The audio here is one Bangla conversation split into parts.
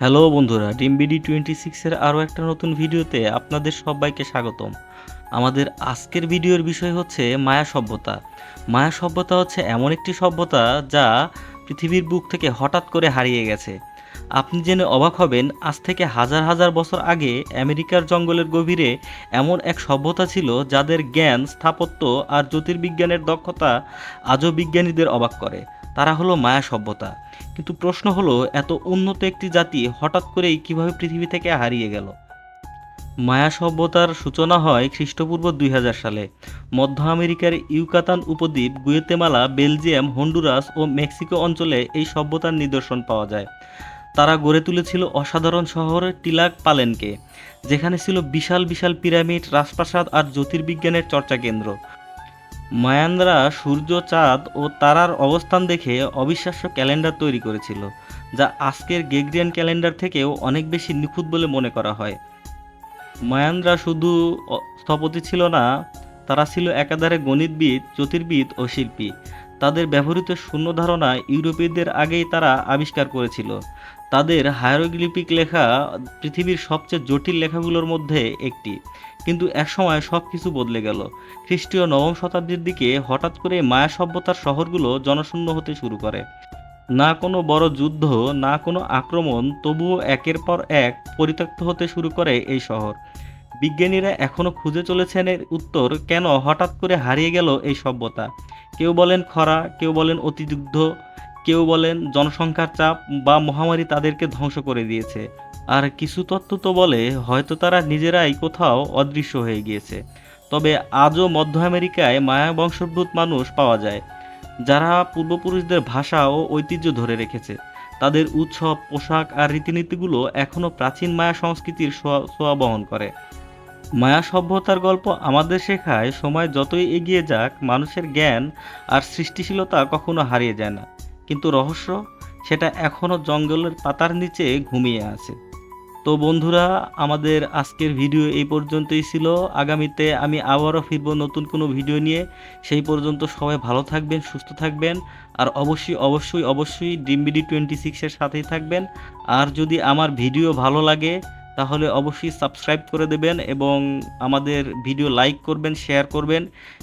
হ্যালো বন্ধুরা ডিমবিডি টোয়েন্টি সিক্সের আরও একটা নতুন ভিডিওতে আপনাদের সবাইকে স্বাগতম। আমাদের আজকের ভিডিওর বিষয় হচ্ছে মায়া সভ্যতা। মায়া সভ্যতা হচ্ছে এমন একটি সভ্যতা যা পৃথিবীর বুক থেকে হঠাৎ করে হারিয়ে গেছে। আপনি জেনে অবাক হবেন, আজ থেকে হাজার হাজার বছর আগে আমেরিকার জঙ্গলের গভীরে এমন এক সভ্যতা ছিল যাদের জ্ঞান, স্থাপত্য আর জ্যোতির্বিজ্ঞানের দক্ষতা আজও বিজ্ঞানীদের অবাক করে। তারা হলো মায়া সভ্যতা। কিন্তু প্রশ্ন হলো, এত উন্নত একটি জাতি হঠাৎ করেই কীভাবে পৃথিবী থেকে হারিয়ে গেল? মায়া সভ্যতার সূচনা হয় খ্রিস্টপূর্ব দুই হাজার সালে। মধ্য আমেরিকার ইউকাতান উপদ্বীপ, গুয়েতেমালা, বেলজিয়াম, হন্ডুরাস ও মেক্সিকো অঞ্চলে এই সভ্যতার নিদর্শন পাওয়া যায়। তারা গড়ে তুলেছিল অসাধারণ শহর টিলাক পালেনকে, যেখানে ছিল বিশাল বিশাল পিরামিড, রাজপ্রাসাদ আর জ্যোতির্বিজ্ঞানের চর্চা কেন্দ্র। মায়ানরা সূর্য চাঁদ ও তারার অবস্থান দেখে অবিশ্বাস্য ক্যালেন্ডার তৈরি করেছিল, যা আজকের গেগ্রিয়ান ক্যালেন্ডার থেকেও অনেক বেশি নিখুঁত বলে মনে করা হয়। মায়ানরা শুধু স্থপতি ছিল না, তারা ছিল একাধারে গণিতবিদ, জ্যোতির্বিদ ও শিল্পী। তাদের ব্যবহৃত শূন্য ধারণা ইউরোপীয়দের আগেই তারা আবিষ্কার করেছিল। তাদের হায়ারোগ্লিপিক লেখা পৃথিবীর সবচেয়ে জটিল লেখাগুলোর মধ্যে একটি। কিন্তু একসময় সব কিছু বদলে গেল। খ্রিস্টীয় নবম শতাব্দীর দিকে হঠাৎ করে মায়া সভ্যতার শহরগুলো জনশূন্য হতে শুরু করে। না কোনো বড় যুদ্ধ, না কোনো আক্রমণ, তবুও একের পর এক পরিত্যক্ত হতে শুরু করে এই শহর। বিজ্ঞানীরা এখনও খুঁজে চলেছেন এর উত্তর কেন হঠাৎ করে হারিয়ে গেল এই সভ্যতা। কেউ বলেন খরা, কেউ বলেন অতিযুদ্ধ, কেউ বলেন জনসংখ্যার চাপ বা মহামারী তাদেরকে ধ্বংস করে দিয়েছে। আর কিছু তত্ত্ব তো বলে, হয়তো তারা নিজেরাই কোথাও অদৃশ্য হয়ে গিয়েছে। তবে আজও মধ্য আমেরিকায় মায়া বংশোদ্ভূত মানুষ পাওয়া যায়, যারা পূর্বপুরুষদের ভাষা ও ঐতিহ্য ধরে রেখেছে। তাদের উৎসব, পোশাক আর রীতিনীতিগুলো এখনও প্রাচীন মায়া সংস্কৃতির ছোঁয়া বহন করে। মায়া সভ্যতার গল্প আমাদের শেখায়, সময় যতই এগিয়ে যাক, মানুষের জ্ঞান আর সৃষ্টিশীলতা কখনো হারিয়ে যায় না। কিন্তু রহস্য, সেটা এখনও জঙ্গলের পাতার নিচে ঘুমিয়ে আছে। তো বন্ধুরা, আমাদের আজকের ভিডিও এই পর্যন্তই ছিল। আগামীতে আমি আবারও ফিরবো নতুন কোনো ভিডিও নিয়ে। সেই পর্যন্ত সবাই ভালো থাকবেন, সুস্থ থাকবেন। আর অবশ্যই অবশ্যই অবশ্যই ডিমবিডি টোয়েন্টি সিক্সের সাথেই থাকবেন। আর যদি আমার ভিডিও ভালো লাগে, তাহলে অবশ্যই সাবস্ক্রাইব করে দেবেন এবং আমাদের ভিডিও লাইক করবেন, শেয়ার করবেন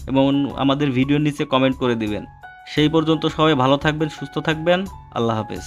এবং আমাদের ভিডিওর নিচে কমেন্ট করে দিবেন। সেই পর্যন্ত সবাই ভালো থাকবেন, সুস্থ থাকবেন। আল্লাহ হাফেজ।